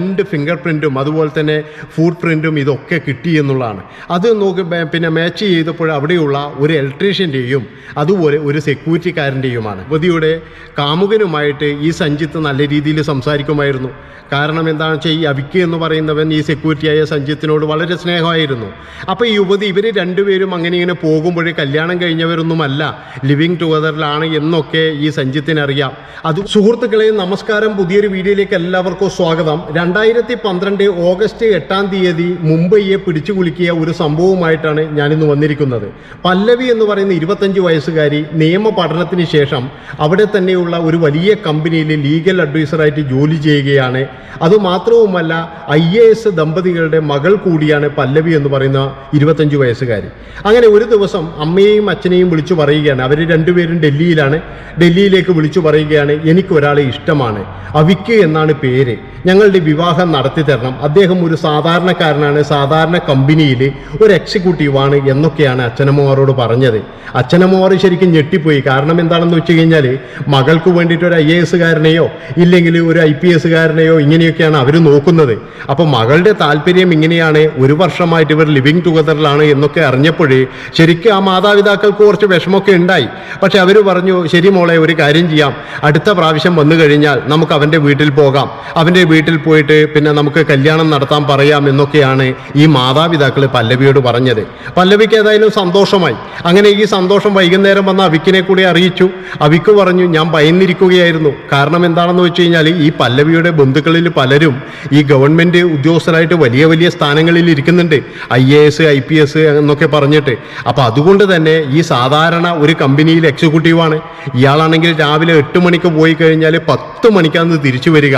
രണ്ട് ഫിംഗർ പ്രിന്റും അതുപോലെ തന്നെ ഫുഡ് പ്രിന്റും ഇതൊക്കെ കിട്ടി എന്നുള്ളതാണ്. അത് നോക്കി പിന്നെ മാച്ച് ചെയ്തപ്പോൾ അവിടെയുള്ള ഒരു ഇലക്ട്രീഷ്യന്റെയും അതുപോലെ ഒരു സെക്യൂരിറ്റിക്കാരന്റെയുമാണ് യുവതിയുടെ കാമുകനുമായിട്ട് ഈ സഞ്ജിത്ത് നല്ല രീതിയിൽ സംസാരിക്കുമായിരുന്നു. കാരണം എന്താണെന്ന് വെച്ചാൽ ഈ അവിക്ക് എന്ന് പറയുന്നവൻ ഈ സെക്യൂരിറ്റിയായ സഞ്ജിത്തിനോട് വളരെ സ്നേഹമായിരുന്നു. അപ്പോൾ ഈ യുവതി ഇവർ രണ്ടുപേരും അങ്ങനെ ഇങ്ങനെ പോകുമ്പോഴേ കല്യാണം കഴിഞ്ഞവരൊന്നുമല്ല ലിവിങ് ടുഗദറിലാണ് എന്നൊക്കെ ഈ സഞ്ജിത്തിനറിയാം. അത് സുഹൃത്തുക്കളെ നമസ്കാരം. പുതിയൊരു വീഡിയോയിലേക്ക് എല്ലാവർക്കും സ്വാഗതം. രണ്ടായിരത്തി പന്ത്രണ്ട് ഓഗസ്റ്റ് എട്ടാം തീയതി മുംബൈയെ പിടിച്ചു കുലുക്കിയ ഒരു സംഭവമായിട്ടാണ് ഞാനിന്ന് വന്നിരിക്കുന്നത്. പല്ലവി എന്ന് പറയുന്ന ഇരുപത്തഞ്ച് വയസ്സുകാരി നിയമ പഠനത്തിന് ശേഷം അവിടെ തന്നെയുള്ള ഒരു വലിയ കമ്പനിയിൽ ലീഗൽ അഡ്വൈസറായിട്ട് ജോലി ചെയ്യുകയാണ്. അതുമാത്രവുമല്ല ഐ എ എസ് ദമ്പതികളുടെ മകൾ കൂടിയാണ് പല്ലവി എന്ന് പറയുന്ന ഇരുപത്തഞ്ച് വയസ്സുകാരി. അങ്ങനെ ഒരു ദിവസം അമ്മയെയും അച്ഛനെയും വിളിച്ചു പറയുകയാണ്. അവർ രണ്ടുപേരും ഡൽഹിയിലാണ്. ഡൽഹിയിലേക്ക് വിളിച്ചു പറയുകയാണ് എനിക്ക് ഒരാളെ ഇഷ്ടമാണ്. അവിക്ക് എന്നാണ് പേര്. ഞങ്ങളുടെ വിവാഹം നടത്തി തരണം. അദ്ദേഹം ഒരു സാധാരണക്കാരനാണ് സാധാരണ കമ്പനിയിൽ ഒരു എക്സിക്യൂട്ടീവാണ് എന്നൊക്കെയാണ് അച്ഛനമ്മമാരോട് പറഞ്ഞത്. അച്ഛനമ്മമാർ ശരിക്കും ഞെട്ടിപ്പോയി. കാരണം എന്താണെന്ന് വെച്ച് കഴിഞ്ഞാൽ മകൾക്ക് വേണ്ടിയിട്ട് ഒരു ഐ എ എസ്സുകാരനെയോ ഇല്ലെങ്കിൽ ഒരു ഐ പി എസ്സുകാരനെയോ ഇങ്ങനെയൊക്കെയാണ് അവർ നോക്കുന്നത്. അപ്പോൾ മകളുടെ താല്പര്യം ഇങ്ങനെയാണ്. ഒരു വർഷമായിട്ട് ഇവർ ലിവിങ് ടുഗദറിലാണ് എന്നൊക്കെ അറിഞ്ഞപ്പോഴേ ശരിക്കും ആ മാതാപിതാക്കൾക്ക് കുറച്ച് വിഷമമൊക്കെ ഉണ്ടായി. പക്ഷെ അവർ പറഞ്ഞു ശരി മോളെ ഒരു കാര്യം ചെയ്യാം. അടുത്ത പ്രാവശ്യം വന്നു കഴിഞ്ഞാൽ നമുക്ക് അവന്റെ വീട്ടിൽ പോകാം. അവന്റെ വീട്ടിൽ പോയിട്ട് പിന്നെ നമുക്ക് കല്യാണം നടത്താൻ പറയാം എന്നൊക്കെയാണ് ഈ മാതാപിതാക്കൾ പല്ലവിയോട് പറഞ്ഞത്. പല്ലവിക്ക് ഏതായാലും സന്തോഷമായി. അങ്ങനെ ഈ സന്തോഷം വൈകുന്നേരം വന്ന അവിക്കിനെ കൂടി അറിയിച്ചു. അവിക്ക് പറഞ്ഞു ഞാൻ ഭയന്നിരിക്കുകയായിരുന്നു. കാരണം എന്താണെന്ന് വെച്ച് കഴിഞ്ഞാൽ ഈ പല്ലവിയുടെ ബന്ധുക്കളിൽ പലരും ഈ ഗവൺമെന്റ് ഉദ്യോഗസ്ഥരായിട്ട് വലിയ വലിയ സ്ഥാനങ്ങളിൽ ഇരിക്കുന്നുണ്ട്. I A S I P S എന്നൊക്കെ പറഞ്ഞിട്ട്. അപ്പോൾ അതുകൊണ്ട് തന്നെ ഈ സാധാരണ ഒരു കമ്പനിയിൽ എക്സിക്യൂട്ടീവാണ് ഇയാളാണെങ്കിൽ രാവിലെ എട്ട് മണിക്ക് പോയി കഴിഞ്ഞാൽ പത്ത് മണിക്കാണ് തിരിച്ചു വരിക.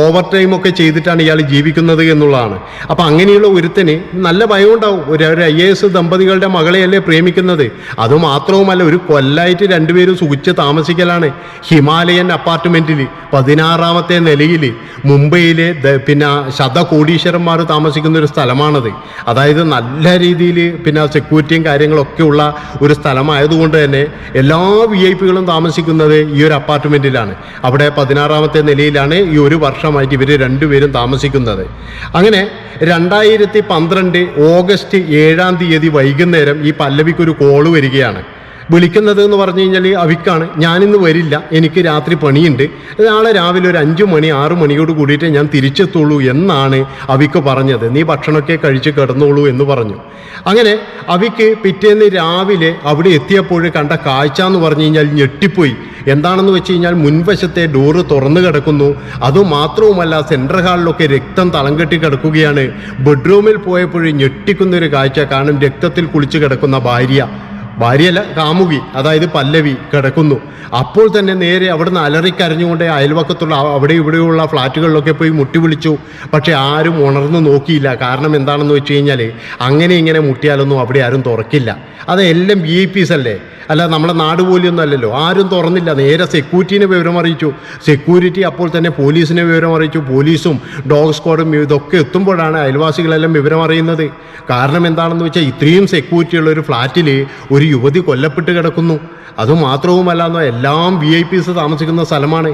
ഓവർ ടൈം ഒക്കെ ചെയ്തിട്ടാണ് ഇയാൾ ജീവിക്കുന്നത് എന്നുള്ളതാണ്. അപ്പം അങ്ങനെയുള്ള ഒരുത്തന് നല്ല ഭയം ഉണ്ടാവും ഒരു ഒരു ഐ എ എസ് ദമ്പതികളുടെ മകളെയല്ലേ പ്രേമിക്കുന്നത്? അതുമാത്രവുമല്ല ഒരു കൊല്ലായിട്ട് രണ്ടുപേരും സുഖിച്ച് താമസിക്കലാണ്. ഹിമാലയൻ അപ്പാർട്ട്മെന്റിൽ പതിനാറാമത്തെ നിലയിൽ മുംബൈയിലെ പിന്നെ ശതകോടീശ്വരന്മാർ താമസിക്കുന്ന ഒരു സ്ഥലമാണത്. അതായത് നല്ല രീതിയിൽ പിന്നെ സെക്യൂരിറ്റിയും കാര്യങ്ങളൊക്കെ ഉള്ള ഒരു സ്ഥലമായതുകൊണ്ട് തന്നെ എല്ലാ വി ഐ പികളും താമസിക്കുന്നത് ഈ ഒരു അപ്പാർട്ട്മെന്റിലാണ് അവിടെ പതിനാറാമത്തെ നിലയിലാണ് ഈ ഒരു വർഷമായിട്ട് ഇവർ രണ്ടുപേരും താമസിക്കുന്നത്. അങ്ങനെ രണ്ടായിരത്തി പന്ത്രണ്ട് ഓഗസ്റ്റ് ഏഴാം തീയതി വൈകുന്നേരം ഈ പല്ലവിക്കൊരു കോൾ വരികയാണ്. വിളിക്കുന്നത് എന്ന് പറഞ്ഞു കഴിഞ്ഞാൽ അവിക്കാണ്. ഞാനിന്ന് വരില്ല. എനിക്ക് രാത്രി പണിയുണ്ട്. നാളെ രാവിലെ ഒരു അഞ്ചു മണി ആറ് മണിയോട് കൂടിയിട്ട് ഞാൻ തിരിച്ചെത്തുള്ളൂ എന്നാണ് അവിക്ക് പറഞ്ഞത്. നീ ഭക്ഷണമൊക്കെ കഴിച്ച് കിടന്നോളൂ എന്ന് പറഞ്ഞു. അങ്ങനെ അവിക്ക് പിറ്റേന്ന് രാവിലെ അവിടെ എത്തിയപ്പോൾ കണ്ട കാഴ്ച എന്ന് പറഞ്ഞു കഴിഞ്ഞാൽ ഞെട്ടിപ്പോയി. എന്താണെന്ന് വെച്ച് കഴിഞ്ഞാൽ മുൻവശത്തെ ഡോറ് തുറന്നു കിടക്കുന്നു. അതുമാത്രവുമല്ല സെൻട്രൽ ഹാളിലൊക്കെ രക്തം തളം കെട്ടി കിടക്കുകയാണ്. ബെഡ്റൂമിൽ പോയപ്പോഴും ഞെട്ടിക്കുന്ന ഒരു കാഴ്ച കാണും. രക്തത്തിൽ കുളിച്ച് കിടക്കുന്ന ഭാര്യ. ഭാര്യയല്ല കാമുകി അതായത് പല്ലവി കിടക്കുന്നു. അപ്പോൾ തന്നെ നേരെ അവിടുന്ന് അലറിക്കരഞ്ഞുകൊണ്ട് അയൽവക്കത്തുള്ള അവിടെ ഇവിടെയുള്ള ഫ്ലാറ്റുകളിലൊക്കെ പോയി മുട്ടി വിളിച്ചു. പക്ഷെ ആരും ഉണർന്നു നോക്കിയില്ല. കാരണം എന്താണെന്ന് വെച്ച് കഴിഞ്ഞാൽ അങ്ങനെ ഇങ്ങനെ മുട്ടിയാലൊന്നും അവിടെ ആരും തുറക്കില്ല. അതെല്ലാം വി ഐ അല്ലേ അല്ല നമ്മുടെ നാട് പോലെയൊന്നും അല്ലല്ലോ. ആരും തുറന്നില്ല. നേരെ സെക്യൂരിറ്റീനെ വിവരം അറിയിച്ചു. സെക്യൂരിറ്റി അപ്പോൾ തന്നെ പോലീസിനെ വിവരം അറിയിച്ചു. പോലീസും ഡോഗ് സ്ക്വാഡും ഇതൊക്കെ എത്തുമ്പോഴാണ് അയൽവാസികളെല്ലാം വിവരം അറിയുന്നത്. കാരണം എന്താണെന്ന് വെച്ചാൽ ഇത്രയും സെക്യൂരിറ്റി ഉള്ള ഒരു ഫ്ലാറ്റിൽ ഒരു യുവതി കൊല്ലപ്പെട്ട് കിടക്കുന്നു. അതുമാത്രവുമല്ല എല്ലാം വി ഐ പീസ് താമസിക്കുന്ന സ്ഥലമാണ്.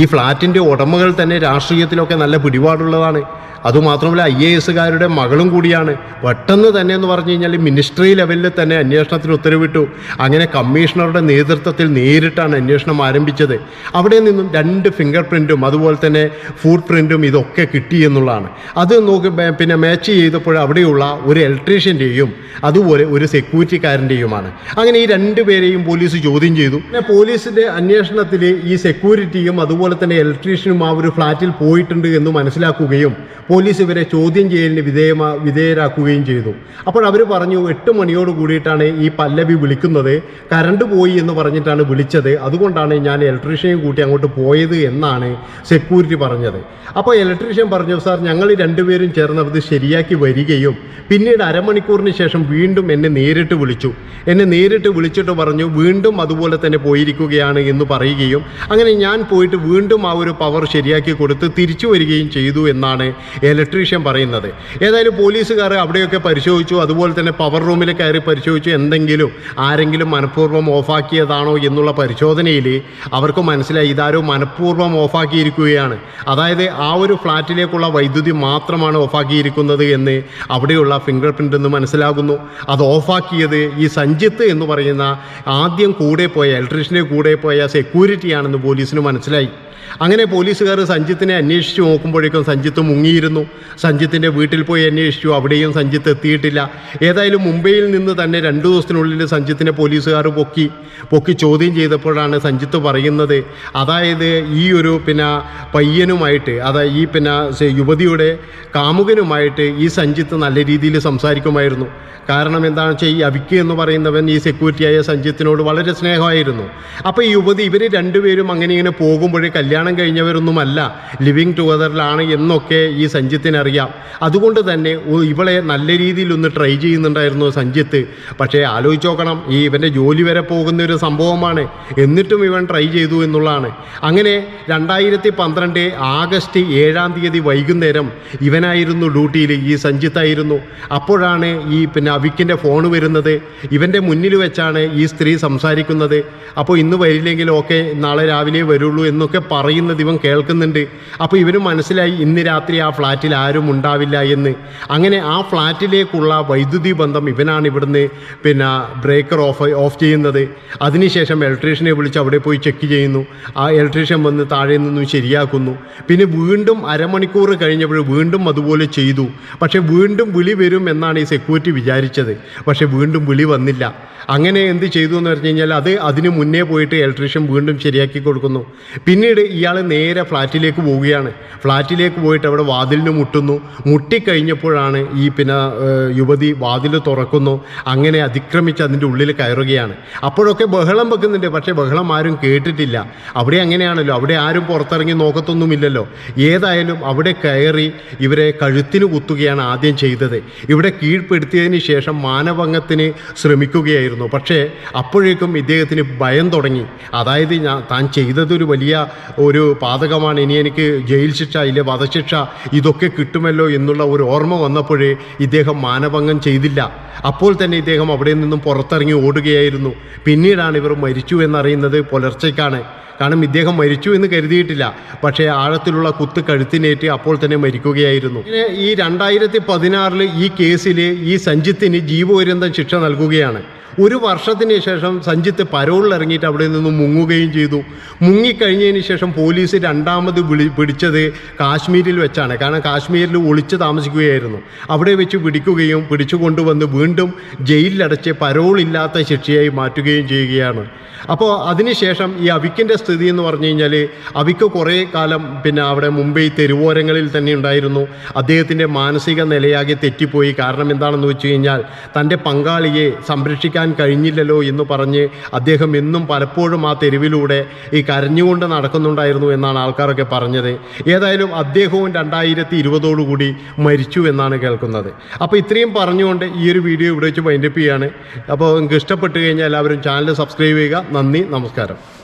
ഈ ഫ്ലാറ്റിന്റെ ഉടമകൾ തന്നെ രാഷ്ട്രീയത്തിലൊക്കെ നല്ല പിടിപാടുള്ളതാണ്. അതുമാത്രമല്ല ഐ എ എസുകാരുടെ മകളും കൂടിയാണ്. പെട്ടെന്ന് തന്നെ എന്ന് പറഞ്ഞു കഴിഞ്ഞാൽ മിനിസ്ട്രി ലെവലിൽ തന്നെ അന്വേഷണത്തിന് ഉത്തരവിട്ടു. അങ്ങനെ കമ്മീഷണറുടെ നേതൃത്വത്തിൽ നേരിട്ടാണ് അന്വേഷണം ആരംഭിച്ചത്. അവിടെ നിന്നും രണ്ട് ഫിംഗർ പ്രിന്റും അതുപോലെ തന്നെ ഫുട് പ്രിന്റും ഇതൊക്കെ കിട്ടി എന്നുള്ളതാണ്. അത് നോക്കി പിന്നെ മാച്ച് ചെയ്തപ്പോൾ അവിടെയുള്ള ഒരു ഇലക്ട്രീഷ്യന്റെയും അതുപോലെ ഒരു സെക്യൂരിറ്റിക്കാരന്റെയുമാണ് അങ്ങനെ ഈ രണ്ടുപേരെയും പോലീസ് ചോദ്യം ചെയ്തു. പിന്നെ പോലീസിന്റെ അന്വേഷണത്തിൽ ഈ സെക്യൂരിറ്റിയും അതുപോലെ തന്നെ ഇലക്ട്രീഷ്യനും ആ ഒരു ഫ്ളാറ്റിൽ പോയിട്ടുണ്ട് എന്ന് മനസ്സിലാക്കുകയും പോലീസ് ഇവരെ ചോദ്യം ചെയ്യലിന് വിധേയമാ വിധേയരാക്കുകയും ചെയ്തു. അപ്പോൾ അവർ പറഞ്ഞു എട്ട് മണിയോട് കൂടിയിട്ടാണ് ഈ പല്ലവി വിളിക്കുന്നത്. കറണ്ട് പോയി എന്ന് പറഞ്ഞിട്ടാണ് വിളിച്ചത്. അതുകൊണ്ടാണ് ഞാൻ ഇലക്ട്രീഷ്യനെയും കൂട്ടി അങ്ങോട്ട് പോയത് എന്നാണ് സെക്യൂരിറ്റി പറഞ്ഞത്. അപ്പോൾ ഇലക്ട്രീഷ്യൻ പറഞ്ഞു സാർ ഞങ്ങൾ രണ്ടുപേരും ചേർന്ന് അത് ശരിയാക്കി വരികയും പിന്നീട് അരമണിക്കൂറിന് ശേഷം വീണ്ടും എന്നെ നേരിട്ട് വിളിച്ചു. എന്നെ നേരിട്ട് വിളിച്ചിട്ട് പറഞ്ഞു വീണ്ടും വീണ്ടും അതുപോലെ തന്നെ പോയിരിക്കുകയാണ് എന്ന് പറയുകയും അങ്ങനെ ഞാൻ പോയിട്ട് വീണ്ടും ആ ഒരു പവർ ശരിയാക്കി കൊടുത്ത് തിരിച്ചു വരികയും ചെയ്തു എന്നാണ് ഇലക്ട്രീഷ്യൻ പറയുന്നത്. ഏതായാലും പോലീസുകാർ അവിടെയൊക്കെ പരിശോധിച്ചു അതുപോലെ തന്നെ പവർ റൂമിൽ കയറി പരിശോധിച്ചു എന്തെങ്കിലും ആരെങ്കിലും മനഃപൂർവം ഓഫാക്കിയതാണോ എന്നുള്ള പരിശോധനയിൽ അവർക്ക് മനസ്സിലായി ഇതാരോ മനഃപൂർവം ഓഫാക്കിയിരിക്കുകയാണ്. അതായത് ആ ഒരു ഫ്ലാറ്റിലേക്കുള്ള വൈദ്യുതി മാത്രമാണ് ഓഫാക്കിയിരിക്കുന്നത് എന്ന് അവിടെയുള്ള ഫിംഗർ പ്രിന്റ് എന്ന് മനസ്സിലാകുന്നു. അത് ഓഫാക്കിയത് ഈ സഞ്ജിത്ത് എന്ന് പറയുന്ന ആദ്യം കൂടെ പോയ ഇലക്ട്രീഷ്യനെ കൂടെ പോയ സെക്യൂരിറ്റി ആണെന്ന് പോലീസിന് മനസ്സിലായി. അങ്ങനെ പോലീസുകാർ സഞ്ജിത്തിനെ അന്വേഷിച്ചു നോക്കുമ്പോഴേക്കും സഞ്ജിത്ത് മുങ്ങിയിരുന്നു. സഞ്ജിത്തിന്റെ വീട്ടിൽ പോയി അന്വേഷിച്ചു അവിടെയും സഞ്ജിത്ത് എത്തിയിട്ടില്ല. ഏതായാലും മുംബൈയിൽ നിന്ന് തന്നെ രണ്ട് ദിവസത്തിനുള്ളിൽ സഞ്ജിത്തിനെ പോലീസുകാർ പൊക്കി. പൊക്കി ചോദ്യം ചെയ്തപ്പോഴാണ് സഞ്ജിത്ത് പറയുന്നത് അതായത് ഈ ഒരു പിന്നെ പയ്യനുമായിട്ട് അതായത് ഈ പിന്നെ യുവതിയുടെ കാമുകനുമായിട്ട് ഈ സഞ്ജിത്ത് നല്ല രീതിയിൽ സംസാരിക്കുമായിരുന്നു. കാരണം എന്താണെന്ന് വെച്ചാൽ ഈ അവിക്ക് എന്ന് പറയുന്നവൻ ഈ സെക്യൂരിറ്റിയായ സഞ്ജിത്തിനോട് വളരെ സ്നേഹമായിരുന്നു. അപ്പോൾ ഈ യുവതി ഇവർ രണ്ടുപേരും അങ്ങനെ ഇങ്ങനെ പോകുമ്പോഴേ കല്യാണം കഴിഞ്ഞവരൊന്നുമല്ല. ലിവിങ് ടുഗദറിലാണ് എന്നൊക്കെ ഈ സഞ്ജിത്തിനറിയാം അതുകൊണ്ട് തന്നെ ഇവളെ നല്ല രീതിയിൽ ഒന്ന് ട്രൈ ചെയ്യുന്നുണ്ടായിരുന്നു സഞ്ജിത്ത്. പക്ഷേ ആലോചിച്ച് നോക്കണം ഈ ഇവന്റെ ജോലി വരെ പോകുന്ന ഒരു സംഭവമാണ്. എന്നിട്ടും ഇവൻ ട്രൈ ചെയ്തു എന്നുള്ളതാണ്. അങ്ങനെ രണ്ടായിരത്തി പന്ത്രണ്ട് ആഗസ്റ്റ് ഏഴാം തീയതി വൈകുന്നേരം ഇവനായിരുന്നു ഡ്യൂട്ടിയിൽ ഈ സഞ്ജിത്തായിരുന്നു. അപ്പോഴാണ് ഈ പിന്നെ അവിക്കിന്റെ ഫോൺ വരുന്നത്. ഇവന്റെ മുന്നിൽ വെച്ചാണ് ഈ സ്ത്രീ സംസാരിക്കുന്നത്. അപ്പോൾ ഇന്ന് വരില്ലെങ്കിൽ ഓക്കെ നാളെ രാവിലെ വരുള്ളൂ എന്നൊക്കെ പറയുന്നത് ഇവൻ കേൾക്കുന്നുണ്ട്. അപ്പോൾ ഇവന് മനസ്സിലായി ഇന്ന് രാത്രി ആ ഫ്ലാറ്റിൽ ആരും ഉണ്ടാവില്ല എന്ന്. അങ്ങനെ ആ ഫ്ലാറ്റിലേക്കുള്ള വൈദ്യുതി ബന്ധം ഇവനാണ് ഇവിടുന്ന് പിന്നെ ബ്രേക്കർ ഓഫ് ഓഫ് ചെയ്യുന്നത്. അതിനുശേഷം ഇലക്ട്രീഷ്യനെ വിളിച്ച് അവിടെ പോയി ചെക്ക് ചെയ്യുന്നു. ആ ഇലക്ട്രീഷ്യൻ വന്ന് താഴെ നിന്നും ശരിയാക്കുന്നു. പിന്നെ വീണ്ടും അരമണിക്കൂർ കഴിഞ്ഞപ്പോൾ വീണ്ടും അതുപോലെ ചെയ്തു. പക്ഷേ വീണ്ടും വിളി വരും എന്നാണ് ഈ സെക്യൂരിറ്റി വിചാരിച്ചത്. പക്ഷേ വീണ്ടും വിളി വന്നില്ല. അങ്ങനെ എന്ത് ചെയ്തു എന്ന് പറഞ്ഞു കഴിഞ്ഞാൽ അത് അതിന് മുന്നേ പോയിട്ട് ഇലക്ട്രീഷ്യൻ വീണ്ടും ശരിയാക്കി കൊടുക്കുന്നു. പിന്നീട് ഇയാൾ നേരെ ഫ്ലാറ്റിലേക്ക് പോവുകയാണ്. ഫ്ലാറ്റിലേക്ക് പോയിട്ട് അവിടെ വാതിലിന് മുട്ടുന്നു. മുട്ടിക്കഴിഞ്ഞപ്പോഴാണ് ഈ പിന്നെ യുവതി വാതിൽ തുറക്കുന്നു. അങ്ങനെ അതിക്രമിച്ച് അതിന്റെ ഉള്ളിൽ കയറുകയാണ്. അപ്പോഴൊക്കെ ബഹളം വെക്കുന്നുണ്ട്. പക്ഷേ ബഹളം ആരും കേട്ടിട്ടില്ല. അവിടെ അങ്ങനെയാണല്ലോ. അവിടെ ആരും പുറത്തിറങ്ങി നോക്കത്തൊന്നുമില്ലല്ലോ. ഏതായാലും അവിടെ കയറി ഇവരെ കഴുത്തിന് കുത്തുകയാണ് ആദ്യം ചെയ്തത്. ഇവിടെ കീഴ്പ്പെടുത്തിയതിന് ശേഷം മാനഭംഗത്തിന് ശ്രമിക്കുകയായിരുന്നു. പക്ഷേ അപ്പോഴേക്കും ഇദ്ദേഹത്തിന് ഭയം തുടങ്ങി. അതായത് ഞാൻ താൻ ചെയ്തതൊരു വലിയ ഒരു പാതകമാണ്. ഇനി എനിക്ക് ജയിൽ ശിക്ഷ ഇല്ല വധശിക്ഷ ഇതൊക്കെ കിട്ടുമല്ലോ എന്നുള്ള ഒരു ഓർമ്മ വന്നപ്പോഴേ ഇദ്ദേഹം മാനഭംഗം ചെയ്തില്ല. അപ്പോൾ തന്നെ ഇദ്ദേഹം അവിടെ നിന്നും പുറത്തിറങ്ങി ഓടുകയായിരുന്നു. പിന്നീടാണ് ഇവർ മരിച്ചു എന്നറിയുന്നത് പുലർച്ചയ്ക്കാണ്. കാരണം ഇദ്ദേഹം മരിച്ചു എന്ന് കരുതിയിട്ടില്ല. പക്ഷേ ആഴത്തിലുള്ള കുത്ത് കഴുത്തിനേറ്റ് അപ്പോൾ തന്നെ മരിക്കുകയായിരുന്നു. ഈ രണ്ടായിരത്തി പതിനാറിൽ ഈ കേസിൽ ഈ സഞ്ജിത്തിന് ജീവപര്യന്തം ശിക്ഷ നൽകുകയാണ്. ഒരു വർഷത്തിന് ശേഷം സഞ്ജിത്ത് പരോളിൽ ഇറങ്ങിയിട്ട് അവിടെ നിന്ന് മുങ്ങുകയും ചെയ്തു. മുങ്ങിക്കഴിഞ്ഞതിന് ശേഷം പോലീസ് രണ്ടാമത് വിളി പിടിച്ചത് കാശ്മീരിൽ വെച്ചാണ്. കാരണം കാശ്മീരിൽ ഒളിച്ച് താമസിക്കുകയായിരുന്നു. അവിടെ വെച്ച് പിടിക്കുകയും പിടിച്ചു കൊണ്ടുവന്ന് വീണ്ടും ജയിലിലടച്ച് പരോളില്ലാത്ത ശിക്ഷയായി മാറ്റുകയും ചെയ്യുകയാണ്. അപ്പോൾ അതിനുശേഷം ഈ അവിക്കിന്റെ സ്ഥിതി എന്ന് പറഞ്ഞു കഴിഞ്ഞാൽ അവിക്ക് കുറേ കാലം പിന്നെ അവിടെ മുംബൈ തെരുവോരങ്ങളിൽ തന്നെ ഉണ്ടായിരുന്നു. അദ്ദേഹത്തിന്റെ മാനസിക നിലയാകെ തെറ്റിപ്പോയി. കാരണം എന്താണെന്ന് വെച്ച് കഴിഞ്ഞാൽ തന്റെ പങ്കാളിയെ സംരക്ഷിക്കാൻ കഴിഞ്ഞില്ലല്ലോ എന്ന് പറഞ്ഞ് അദ്ദേഹം എന്നും പലപ്പോഴും ആ തെരുവിലൂടെ ഈ കരഞ്ഞുകൊണ്ട് നടക്കുന്നുണ്ടായിരുന്നു എന്നാണ് ആൾക്കാരൊക്കെ പറഞ്ഞത്. ഏതായാലും അദ്ദേഹവും രണ്ടായിരത്തി ഇരുപതോടുകൂടി മരിച്ചു എന്നാണ് കേൾക്കുന്നത്. അപ്പോൾ ഇത്രയും പറഞ്ഞുകൊണ്ട് ഈ ഒരു വീഡിയോ ഇവിടെ വെച്ച് വൈൻഡപ്പ് ചെയ്യാണ്. അപ്പോൾ നിങ്ങൾക്ക് ഇഷ്ടപ്പെട്ട് കഴിഞ്ഞാൽ എല്ലാവരും ചാനൽ സബ്സ്ക്രൈബ് ചെയ്യുക. നന്ദി നമസ്കാരം.